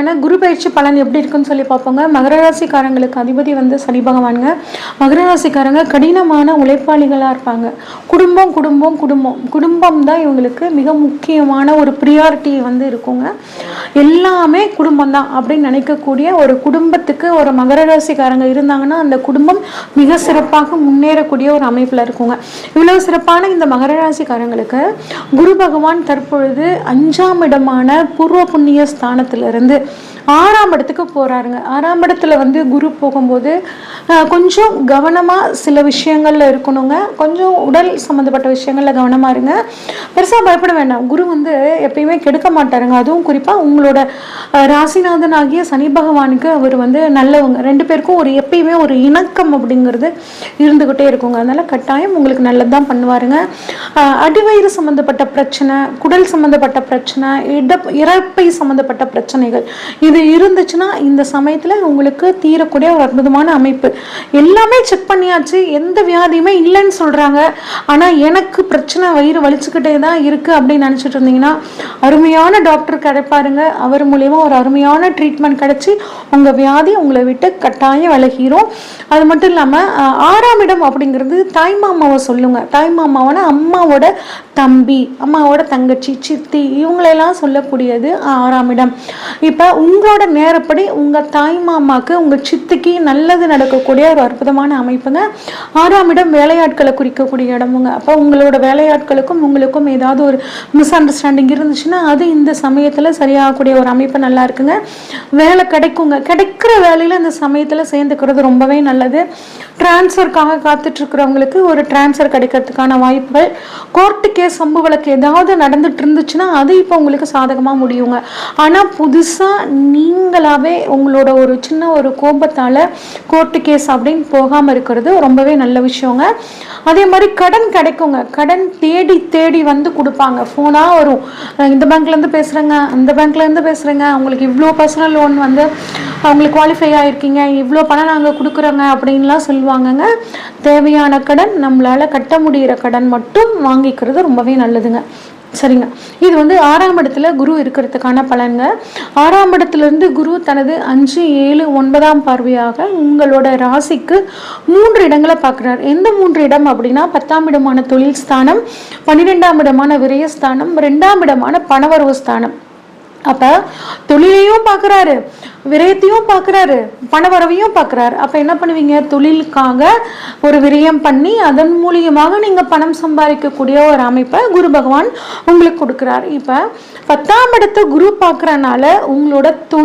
ஆனால் குரு பயிற்சி பலன் எப்படி இருக்குன்னு சொல்லி பார்ப்போங்க. மகர ராசிக்காரங்களுக்கு அதிபதி வந்து சனி பகவானுங்க. மகர ராசிக்காரங்க கடினமான உழைப்பாளிகளாக இருப்பாங்க. குடும்பம் குடும்பம் குடும்பம். குடும்பம் தான் இவங்களுக்கு மிக முக்கியமான ஒரு ப்ரியாரிட்டி வந்து இருக்குங்க. எல்லாமே குடும்பம் தான் அப்படின்னு நினைக்கக்கூடிய ஒரு குடும்பத்துக்கு ஒரு மகர ராசிக்காரங்க இருந்தாங்கன்னா அந்த குடும்பம் மிக சிறப்பாக முன்னேறக்கூடிய ஒரு அமைப்பில் இருக்குங்க. இவ்வளவு சிறப்பான இந்த மகர ராசிக்காரங்களுக்கு குரு பகவான் தற்பொழுது அஞ்சாம் இடமான பூர்வ புண்ணிய ஸ்தானத்திலிருந்து ஆறாம் இடத்துக்கு போறாருங்க. ஆறாம் இடத்துல வந்து குரு போகும்போது கொஞ்சம் கவனமா சில விஷயங்கள்ல இருக்கணுங்க. கொஞ்சம் உடல் சம்மந்தப்பட்ட விஷயங்கள்ல கவனமா இருங்க. பெருசா பயப்பட வேண்டாம். குரு வந்து எப்பயுமே கெடுக்க மாட்டாருங்க. அதுவும் குறிப்பா உங்களோட ராசிநாதன் ஆகிய சனி பகவானுக்கு அவர் வந்து நல்லவங்க ரெண்டு பேருக்கும் ஒரு எப்பயுமே ஒரு இணக்கம் அப்படிங்கிறது இருந்துக்கிட்டே இருக்குங்க. அதனால் கட்டாயம் உங்களுக்கு நல்லதுதான் பண்ணுவாருங்க. அடிவயிறு சம்மந்தப்பட்ட பிரச்சனை குடல் சம்மந்தப்பட்ட பிரச்சனை இட இறப்பை சம்மந்தப்பட்ட பிரச்சனைகள் இது இருந்துச்சுன்னா இந்த சமயத்தில் உங்களுக்கு தீரக்கூடிய ஒரு அற்புதமான அமைப்பு. எல்லாமே செக் பண்ணியாச்சு எந்த வியாதியுமே இல்லைன்னு சொல்கிறாங்க ஆனால் எனக்கு பிரச்சனை வயிறு வலிச்சுக்கிட்டே தான் இருக்குது அப்படின்னு நினச்சிட்டு இருந்தீங்கன்னா அருமையான டாக்டர் கிடைப்பாருங்க அவர் மூலயமா ஒரு அருமையான ட்ரீட்மெண்ட் கிடைச்சி உங்கள் வியாதி உங்களை விட்டு கட்டாயம் விலகிரும். அது மட்டும் இல்லாமல் ஆறாம் இடம் அப்படிங்கிறது தாய் மாமாவை சொல்லுங்க. தாய் மாமாவோட அம்மாவோட தம்பி அம்மாவோட தங்கச்சி சித்தி இவங்களெல்லாம் சொல்லக்கூடியது ஆறாம் இடம். இப்போ உங்களோட நேரப்படி உங்கள் தாய் மாமாவுக்கு உங்கள் சித்திக்கு நல்லது நடக்கக்கூடிய ஒரு அற்புதமான அமைப்புங்க. ஆறாம் இடம் வேலையாட்களை குறிக்கக்கூடிய இடமுங்க. அப்போ உங்களோட வேலையாட்களுக்கும் உங்களுக்கும் ஏதாவது ஒரு மிஸ் அண்டர்ஸ்டாண்டிங் இருந்துச்சுன்னா அது இந்த சமயத்தில் சரியாகக்கூடிய ஒரு அமைப்பு நல்ல இருக்குங்க. வேலை கிடைக்குங்க. கிடைக்கிற வேலையில் இந்த சமயத்தில் சேர்ந்துக்கிறது ரொம்பவே நல்லது. டிரான்ஸ்ஃபருக்காக காத்துட்ருக்கிறவங்களுக்கு ஒரு டிரான்ஸ்ஃபர் கிடைக்கிறதுக்கான வாய்ப்புகள். கோர்ட்டு கேஸ் சம்பு வழக்கு ஏதாவது நடந்துட்டு இருந்துச்சுன்னா அது இப்போ உங்களுக்கு சாதகமாக முடியுங்க. ஆனால் புதுசாக நீங்களாகவே உங்களோட ஒரு சின்ன ஒரு கோபத்தால் கோர்ட்டு கேஸ் அப்படின்னு போகாமல் இருக்கிறது ரொம்பவே நல்ல விஷயங்க. அதே மாதிரி கடன் கிடைக்குங்க. கடன் தேடி தேடி வந்து கொடுப்பாங்க. ஃபோனாக வரும். இந்த பேங்க்லேருந்து பேசுகிறேங்க அந்த பேங்க்லேருந்து பேசுகிறேங்க உங்களுக்கு இவ்வளோ பர்சனல் லோன் வந்து அவங்களுக்கு குவாலிஃபை ஆகிருக்கீங்க இவ்வளோ பணம் நாங்கள் கொடுக்குறோங்க அப்படின்லாம் சொல்லுவாங்கங்க. தேவையான கடன் நம்மளால் கட்ட முடிகிற கடன் மட்டும் வாங்கிக்கிறது ரொம்பவே நல்லதுங்க. சரிங்க. இது வந்து ஆறாம் இடத்துல குரு இருக்கிறதுக்கான பலன்க ஆறாம் இடத்துலேருந்து குரு தனது அஞ்சு ஏழு ஒன்பதாம் பார்வையாக உங்களோட ராசிக்கு மூன்று இடங்களை பார்க்குறாரு. எந்த மூன்று இடம் அப்படின்னா பத்தாம் இடமான தொழில் ஸ்தானம் பன்னிரெண்டாம் இடமான விரயஸ்தானம் ரெண்டாம் இடமான பணவரவு ஸ்தானம். அப்ப தொழிலையும் பார்க்குறாரு விரயத்தையும் பார்க்குறாரு பணவரவையும் பார்க்குறாரு அப்ப என்ன பண்ணுவீங்க? தொழிலுக்காக ஒரு விரயம் பண்ணி அதன் மூலியமாக நீங்க பணம் சம்பாதிக்கக்கூடிய ஒரு அமைப்பை குரு பகவான் உங்களுக்கு கொடுக்குறாரு. இப்ப பத்தாம் இடத்தை குரு பார்க்கறனால உங்களோட தொழில்